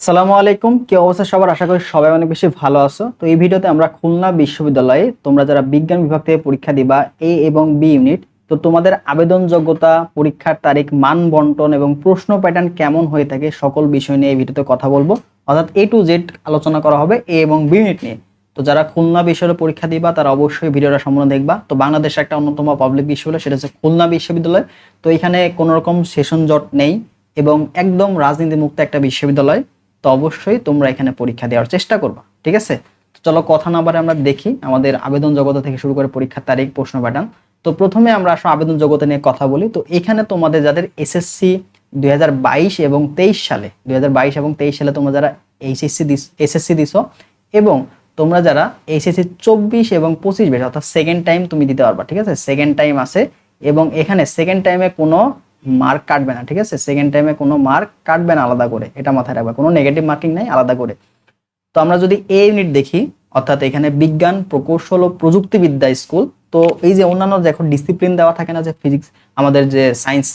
সালামু আলাইকুম। কি অবস্থা সবার? আশা করি সবাই অনেক বেশি ভালো আছো। তো এই ভিডিওতে আমরা খুলনা বিশ্ববিদ্যালয়ে তোমরা যারা বিজ্ঞান বিভাগ থেকে পরীক্ষা দিবা এ এবং বি ইউনিট তো তোমাদের আবেদন যোগ্যতা পরীক্ষার তারিখ, মান বন্টন এবং প্রশ্ন প্যাটার্ন কেমন হয়ে থাকে সকল বিষয় নিয়ে এই ভিডিওতে কথা বলব। অর্থাৎ এ টু জেড আলোচনা করা হবে এ এবং বি ইউনিট নিয়ে। তো যারা খুলনা বিশ্ববিদ্যালয়ে পরীক্ষা দিবা, তারা অবশ্যই ভিডিওটা সম্পূর্ণ দেখবা। তো বাংলাদেশের একটা অন্যতম পাবলিক বিশ্ববিদ্যালয়, সেটা হচ্ছে খুলনা বিশ্ববিদ্যালয়। তো এখানে কোনোরকম সেশন জট নেই এবং একদম রাজনীতি মুক্ত একটা বিশ্ববিদ্যালয়। তো অবশ্যই তোমরা এখানে পরীক্ষা দেওয়ার চেষ্টা করবা, ঠিক আছে? চলো কথা না বারে আমরা দেখি আমাদের আবেদন জগতা থেকে শুরু করে পরীক্ষার তারিখ, প্রশ্ন প্যাটার্ন তো প্রথমে আমরা আসলে আবেদন জগতে নিয়ে কথা বলি। তো এখানে তোমাদের যাদের এসএসসি দুই হাজার বাইশ এবং তেইশ সালে, দুই হাজার বাইশ এবং তেইশ সালে তোমরা যারা এইচএসসি দিস এসএসসি দিছো এবং তোমরা যারা এইচএসসি চব্বিশ এবং পঁচিশ বেশ, অর্থাৎ সেকেন্ড টাইম তুমি দিতে পারবা, ঠিক আছে? সেকেন্ড টাইম আছে এবং এখানে সেকেন্ড টাইমে কোনো মার্ক কাটবে না, ঠিক আছে? সেকেন্ড টাইমে কোনো মার্ক কাটবে না আলাদা করে, এটা মাথায় রাখবে, কোনো নেগেটিভ মার্কিং নাই, আলাদা করে। তো আমরা যদি এ ইউনিট দেখি, অর্থাৎ এখানে বিজ্ঞান, প্রকৌশল ও প্রযুক্তিবিদ্যা স্কুল তো এই যে অন্যান্য দেখো ডিসিপ্লিন দেওয়া থাকে না, যে ফিজিক্স আমাদের যে সায়েন্স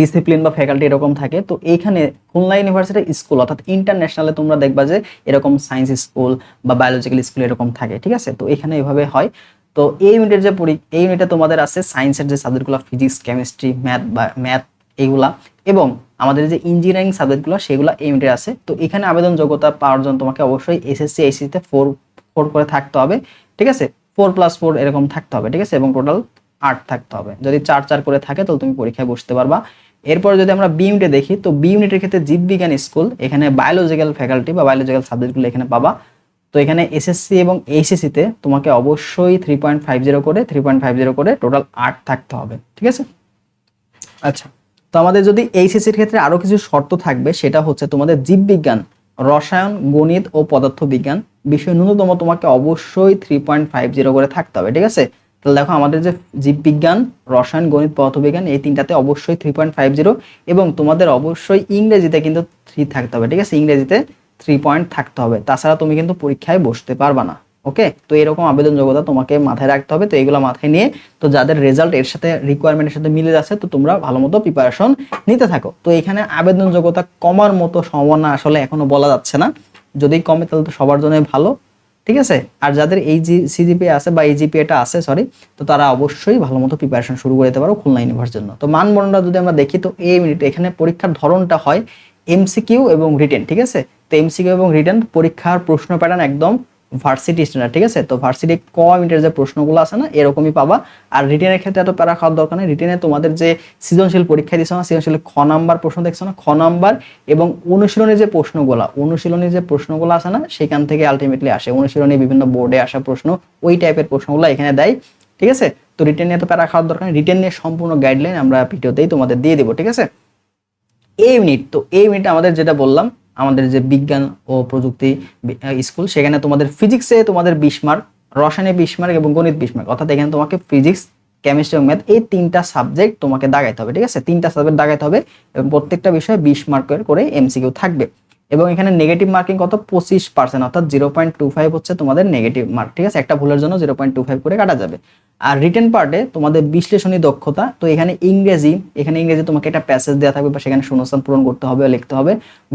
ডিসিপ্লিন বা ফ্যাকাল্টি এরকম থাকে, তো এইখানে খুলনা ইউনিভার্সিটি স্কুল অর্থাৎ ইন্টারন্যাশনালে তোমরা দেখবা যে এরকম সায়েন্স স্কুল বা বায়োলজিক্যাল স্কুল এরকম থাকে, ঠিক আছে? তো এখানে এভাবে হয়। তো এই ইউনিটের যে পরি এই ইউনিটে তোমাদের আছে সায়েন্সের যে সাবজেক্টগুলো ফিজিক্স কেমিস্ট্রি ম্যাথ বা ম্যাথ এইগুলা এবং আমাদের যে ইঞ্জিনিয়ারিং সাবজেক্টগুলো সেগুলো এই ইউনিটে আছে। তো এখানে আবেদন যোগ্যতা পাওয়ার জন্য তোমাকে অবশ্যই এসএসসি এইচএসসিতে ফোর ফোর করে থাকতে হবে, ঠিক আছে? ফোর প্লাস ফোর এরকম থাকতে হবে, ঠিক আছে? এবং টোটাল আট থাকতে হবে। যদি চার চার করে থাকে, তাহলে তুমি পরীক্ষায় বসতে পারবা। এরপর যদি আমরা বি ইউনিটে দেখি, তো বি ইউনিটের ক্ষেত্রে জীববিজ্ঞান স্কুল এখানে বায়োলজিক্যাল ফ্যাকাল্টি বা বায়োলজিক্যাল সাবজেক্টগুলো এখানে পাবা। তো এখানে এসএসসি এবং এইচএসসিতে তোমাকে অবশ্যই থ্রি পয়েন্ট ফাইভ জিরো করে থ্রি পয়েন্ট ফাইভ জিরো করে টোটাল আট থাকতে হবে, ঠিক আছে? আচ্ছা তো আমাদের যদি এইচএসসির ক্ষেত্রে আরও কিছু শর্ত থাকবে, সেটা হচ্ছে তোমাদের জীববিজ্ঞান, রসায়ন, গণিত ও পদার্থবিজ্ঞান বিষয় ন্যূনতম তোমাকে অবশ্যই থ্রি পয়েন্ট ফাইভ জিরো করে থাকতে হবে, ঠিক আছে? তাহলে দেখো আমাদের যে জীববিজ্ঞান, রসায়ন, গণিত, পদার্থবিজ্ঞান, এই তিনটাতে অবশ্যই থ্রি পয়েন্ট ফাইভ জিরো এবং তোমাদের অবশ্যই ইংরেজিতে কিন্তু থ্রি থাকতে হবে, ঠিক আছে? ইংরেজিতে থ্রি পয়েন্ট থাকতে হবে। তাছাড়া তুমি কিন্তু পরীক্ষায় বসতে পারবা না ওকে তো এরকম আবেদন যোগ্যতা তোমাকে মাথায় রাখতে হবে। তো এগুলো মাথায় নিয়ে তো যাদের রেজাল্ট এর সাথে রিকোয়ারমেন্টের সাথে মিলে যাচ্ছে, তো তোমরা ভালো মতো প্রিপারেশন নিতে থাকো। তো এখানে আবেদন যোগ্যতা কমার মতো সম্ভাবনা আসলে এখনও বলা যাচ্ছে না। যদি কমে, তাহলে তো সবার জন্য ভালো, ঠিক আছে? আর যাদের এই জি সিজিপি আছে বা এই জিপিএটা আছে সরি তো তারা অবশ্যই ভালো মতো প্রিপারেশন শুরু করে দিতে পারো খুলনা ইউনিভার্সিটির জন্য। তো মান বর্ণনা যদি আমরা দেখি, তো এই মিনিট এখানে পরীক্ষার ধরনটা হয় এমসিকিউ এবং রিটেন ঠিক আছে? তো এমসিকিউ এবং রিটেন পরীক্ষার প্রশ্ন প্যাটার্ন একদম ভার্সিটি স্ট্যান্ডার্ড ঠিক আছে? তো ভার্সিটি ক মিনিটের যে প্রশ্নগুলো আছে না, এরকমই পাবা। আর রিটেনের ক্ষেত্রে এত প্যারা খাওয়ার দরকার নেই। রিটেনে তোমাদের যে সৃজনশীল পরীক্ষা দিচ্ছ না, সৃজনশীল খ নাম্বার প্রশ্ন দেখছ না? খ নাম্বার এবং অনুশীলনী যে প্রশ্নগুলো অনুশীলনী যে প্রশ্নগুলো আছে না, সেখান থেকে আলটিমেটলি আসে। অনুশীলনী বিভিন্ন বোর্ডে আসা প্রশ্ন, ওই টাইপের প্রশ্নগুলো এখানে দেয়, ঠিক আছে? তো রিটেন এত প্যারা খাওয়ার দরকার নেই। রিটেন নিয়ে সম্পূর্ণ গাইডলাইন আমরা ভিডিওতেই তোমাদের দিয়ে দেবো, ঠিক আছে? এই ইউনিট তো এই ইউনিট আমাদের যেটা বললাম আমাদের যে বিজ্ঞান ও প্রযুক্তি স্কুল, সেখানে তোমাদের ফিজিক্সে তোমাদের বিশ মার্ক রসায়নে বিশ মার্ক এবং গণিত বিশ মার্ক অর্থাৎ এখানে তোমাকে ফিজিক্স কেমিস্ট্রি এবং ম্যাথ এই তিনটা সাবজেক্ট তোমাকে দাগাইতে হবে, ঠিক আছে? তিনটা সাবজেক্ট দাগাইতে হবে এবং প্রত্যেকটা বিষয়ে বিশ মার্কের করে এমসিকিউ থাকবে। এবং এখানে নেগেটিভ মার্কিং কত? পঁচিশ পার্সেন্ট অর্থাৎ জিরো পয়েন্ট টু ফাইভ হচ্ছে তোমাদের নেগেটিভ মার্ক ঠিক আছে? একটা ভুলের জন্য জিরো পয়েন্ট টু ফাইভ করে কাটা যাবে। আর রিটেন পার্টে তোমাদের বিশ্লেষণী দক্ষতা, তো এখানে ইংরেজি এখানে ইংরেজি তোমাকে একটা প্যাসেজ দেওয়া থাকবে বা সেখানে শূন্যস্থান পূরণ করতে হবে লিখতে হবে।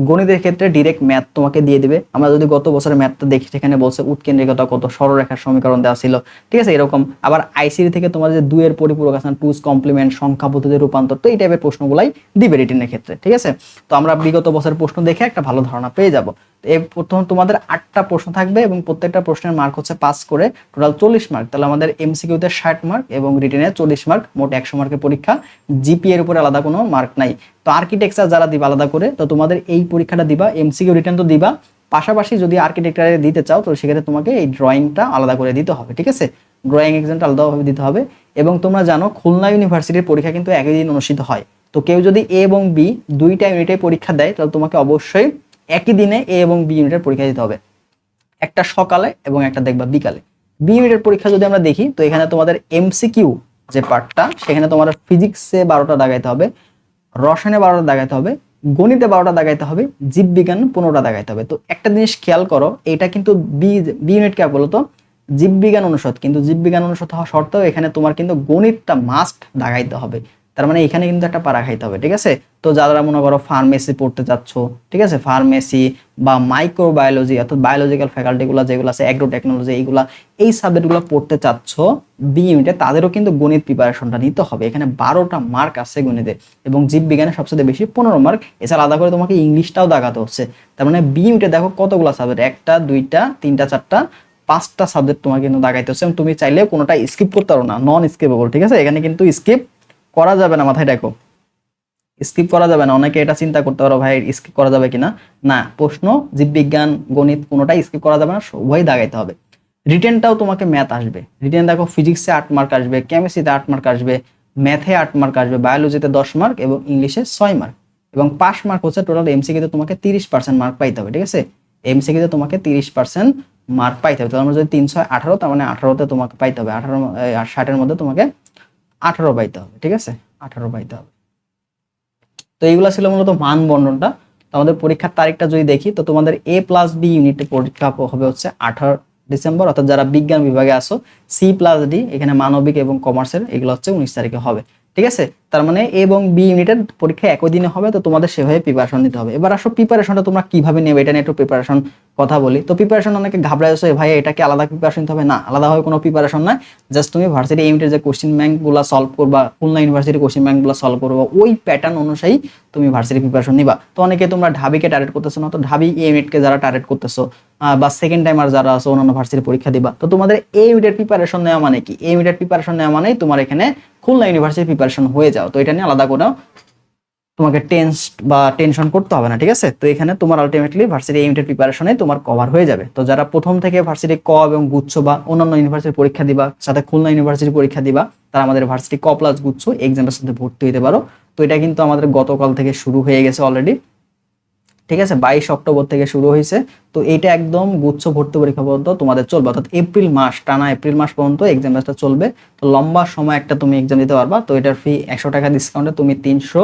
গণিতের ক্ষেত্রে ডিরেক্ট ম্যাথ তোমাকে দিয়ে দিবে। আমরা যদি গত বছরের ম্যাথটা দেখি, সেখানে বলছে উৎকেন্দ্রিকতা কত? সরলরেখার সমীকরণ দেওয়া ছিল, ঠিক আছে? এরকম। আবার আইসিডি থেকে তোমাদের যে দুইয়ের পরিপূরক আছে টুস কমপ্লিমেন্ট সংখ্যা পদ্ধতির রূপান্তর, তো এই টাইপের প্রশ্নগুলাই দিবে রিটেনের ক্ষেত্রে, ঠিক আছে? তো আমরা বিগত বছরের প্রশ্ন দেখে একটা ভালো ধারণা পেয়ে যাব। এই প্রথম তোমাদের আটটা প্রশ্ন থাকবে এবং প্রত্যেকটা প্রশ্নের মার্ক হচ্ছে পাস করে টোটাল চল্লিশ মার্ক তাহলে আমাদের এমসিকিউতে ষাট মার্ক এবং রিটেনে চল্লিশ মার্ক মোট একশো মার্কের পরীক্ষা। জিপি এর উপরে আলাদা কোনো মার্ক নাই। তো আর্কিটেকচার যারা দিবা আলাদা করে, তো তোমাদের এই পরীক্ষাটা দিবা এমসিকিউ রিটেন তো দিবা। পাশাপাশি যদি আর্কিটেকচারে দিতে চাও, তো সেক্ষেত্রে তোমাকে এই ড্রয়িংটা আলাদা করে দিতে হবে, ঠিক আছে? ড্রয়িং এক্সামটা আলাদাভাবে দিতে হবে। এবং তোমরা জানো, খুলনা ইউনিভার্সিটির পরীক্ষা কিন্তু একই দিন অনুষ্ঠিত হয়। তো কেউ যদি এ এবং বি দুইটা ইউনিটে পরীক্ষা দেয়, তাহলে তোমাকে অবশ্যই একই দিনে এ এবং বি ইউনিটের পরীক্ষা দিতে হবে। একটা সকালে এবং একটা দেখবা বিকালে। বি ইউনিটের পরীক্ষা যদি আমরা দেখি, তো এখানে তোমাদের এমসিকিউ যে পার্টটা সেখানে তোমার ফিজিক্সে বারোটা দাগাইতে হবে, রসায়নে বারোটা দাগাইতে হবে, গণিতে বারোটা দাগাইতে হবে, জীববিজ্ঞান পনেরোটা দাগাইতে হবে। তো একটা জিনিস খেয়াল করো, এটা কিন্তু বি বি ইউনিট কে বলতো? জীববিজ্ঞান অনুষদ। কিন্তু জীববিজ্ঞান অনুষদ হওয়া সত্ত্বেও এখানে তোমার কিন্তু গণিতটা মাস্ট দাগাইতে হবে। তার মানে এখানে কিন্তু একটা পাড়া খাইতে হবে, ঠিক আছে? তো যারা মনে করো ফার্মেসি পড়তে যাচ্ছ, ঠিক আছে? ফার্মেসি বা মাইক্রোবায়োলজি অর্থাৎ বায়োলজিক্যাল ফ্যাকাল্টিগুলো যেগুলো আছে অ্যাগ্রো টেকনোলজি এইগুলা, এই সাবজেক্টগুলো পড়তে চাচ্ছ বি ইউনিটে তাদেরও কিন্তু গণিত প্রিপারেশনটা নিতে হবে। এখানে বারোটা মার্ক আছে গণিতে এবং জীববিজ্ঞানে সবচেয়ে বেশি পনেরো মার্ক এছাড়া আলাদা করে তোমাকে ইংলিশটাও দেখাতে হচ্ছে। তার মানে বি ইউনিটে দেখো কতগুলো সাবজেক্ট একটা, দুইটা, তিনটা, চারটা, পাঁচটা সাবজেক্ট তোমাকে কিন্তু দেখাইতে হচ্ছে তুমি চাইলে কোনোটা স্কিপ করতে পারো না নন স্কিপেবল ঠিক আছে? এখানে কিন্তু স্কিপ করা যাবে না মাথায়, দেখো। স্কিপ করা যাবে না, অনেকে এটা চিন্তা করতে পারো, ভাই স্কিপ করা যাবে কিনা? না, প্রশ্ন, জীববিজ্ঞান, গণিত কোনোটাই স্কিপ করা যাবে না উভয় দাগাইতে হবে। রিটেনটাও তোমাকে ম্যাথ আসবে। রিটেন দেখো ফিজিক্সে আট মার্ক আসবে কেমিস্ট্রিতে আট মার্ক আসবে ম্যাথে আট মার্ক আসবে বায়োলজিতে দশ মার্ক এবং ইংলিশে ছয় মার্ক এবং পাস মার্ক হচ্ছে টোটাল এমসিকিতে তোমাকে তিরিশ পার্সেন্ট মার্ক পাইতে হবে, ঠিক আছে? এমসিকিতে তোমাকে তিরিশ পার্সেন্ট মার্ক পাইতে হবে। তার মানে যদি তিনশো আঠারো, তার মানে আঠারোতে তোমাকে পাইতে হবে, আঠারো ষাটের মধ্যে তোমাকে আঠারো বাইতে হবে, ঠিক আছে? আঠারো বাইতে হবে। তো এইগুলো ছিল মূলত মান বন্টনটা। তো আমাদের পরীক্ষার তারিখটা যদি দেখি, তো তোমাদের এ প্লাস বি ইউনিটের পরীক্ষা হবে হচ্ছে আঠারো ডিসেম্বর, অর্থাৎ যারা বিজ্ঞান বিভাগে আসো সি প্লাস ডি এখানে মানবিক এবং কমার্সের এগুলো হচ্ছে উনিশ তারিখে হবে। ঠিক আছে? তার মানে এবং বি ইউনিটের পরীক্ষা একই দিনে হবে, তো তোমাদের সেভাবে প্রিপারেশন নিতে হবে। এবার আসো প্রিপারেশনটা তোমরা কীভাবে নেবে? এটা নিয়ে একটু প্রিপারেশন কথা বলি। তো প্রিপারেশন অনেকে ঘাবড়ায় আছে, ভাই এটাকে আলাদা প্রিপারেশন নিতে হবে? না, আলাদাভাবে কোনো প্রিপারেশন নাই জাস্ট তুমি ভার্সিটি ইউনিটের যে কোশ্চেন ব্যাংকগুলো সলভ করবা খুলনা ইউনিভার্সিটি কোশ্চেন ব্যাংকগুলো সলভ করবা ওই প্যাটার্ন অনুযায়ী তুমি ভার্সিটি প্রিপারেশন নিবা। তো অনেকে তোমরা ঢাবিকে টার্গেট করতেছো না, তো ঢাবি এ ইউনিটকে যারা টার্গেট করতেছো বা সেকেন্ড টাইমার যারা আছে, অন্যান্য ভার্সিটি পরীক্ষা দিবা। তো তোমাদের এ ইউনিটের প্রিপারেশন নেওয়া মানে কি? এ ইউনিটের প্রিপারেশন নেওয়া মানেই তোমার এখানে খুলনা ইউনিভার্সিটি প্রিপারেশন হয়ে যাও। তো এটা নিয়ে আলাদা কোনো তোমাকে টেন্স বা টেনশন করতে হবে না, ঠিক আছে? তো এখানে তোমার আলটিমেটলি ভার্সিটি ইউনিটের প্রিপারেশনে তোমার কভার হয়ে যাবে। তো যারা প্রথম থেকে ভার্সিটি ক এবং গুচ্ছ বা অন্যান্য ইউনিভার্সিটির পরীক্ষা দিবা, সাথে খুলনা ইউনিভার্সিটি পরীক্ষা দিবা, তারা আমাদের ভার্সিটি ক প্লাস গুচ্ছ এক্সামের সাথে ভর্তি হতে পারো। তো এটা কিন্তু আমাদের গতকাল থেকে শুরু হয়ে গেছে অলরেডি ঠিক আছে? বাইশ অক্টোবর থেকে শুরু হয়েছে। তো এইটা একদম গুচ্ছ ভর্তি পরীক্ষা পর্যন্ত তোমাদের চলবে। অর্থাৎ এপ্রিল মাস, টানা এপ্রিল মাস পর্যন্ত এক্সাম ব্যাচটা চলবে। তো লম্বা সময় একটা তুমি এক্সাম দিতে পারবা। তো এটার ফি একশো টাকা ডিসকাউন্টে তুমি তিনশো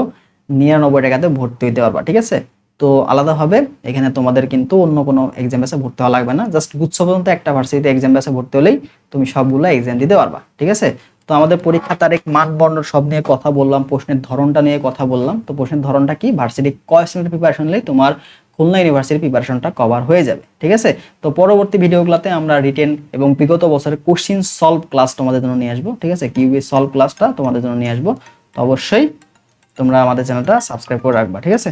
নিরানব্বই টাকাতে ভর্তি হতে পারবা, ঠিক আছে? তো আলাদাভাবে এখানে তোমাদের কিন্তু অন্য কোনো এক্সাম ব্যাচে ভর্তি হওয়া লাগবে না। জাস্ট গুচ্ছ পর্যন্ত একটা ভার্সিটিতে এক্সাম ব্যাচে ভর্তি হলেই তুমি সবগুলো এক্সাম দিতে পারবা, ঠিক আছে? তো আমাদের পরীক্ষা তারিখ মানদণ্ড সব নিয়ে কথা বললাম, প্রশ্নের ধরনটা নিয়ে কথা বললাম। তো প্রশ্নের ধরনটা কি? ভার্সিটি কয় প্রিপারেশন নিলেই তোমার খুলনা ইউনিভার্সিটির প্রিপারেশনটা কভার হয়ে যাবে। ঠিক আছে? তো পরবর্তী ভিডিওগুলোতে আমরা রিটেন এবং বিগত বছরের কোশ্চিন সলভ ক্লাস তোমাদের জন্য নিয়ে আসব। ঠিক আছে? কিউবি সলভ ক্লাসটা তোমাদের জন্য নিয়ে আসব। তো অবশ্যই তোমরা আমাদের চ্যানেলটা সাবস্ক্রাইব করে রাখবা। ঠিক আছে?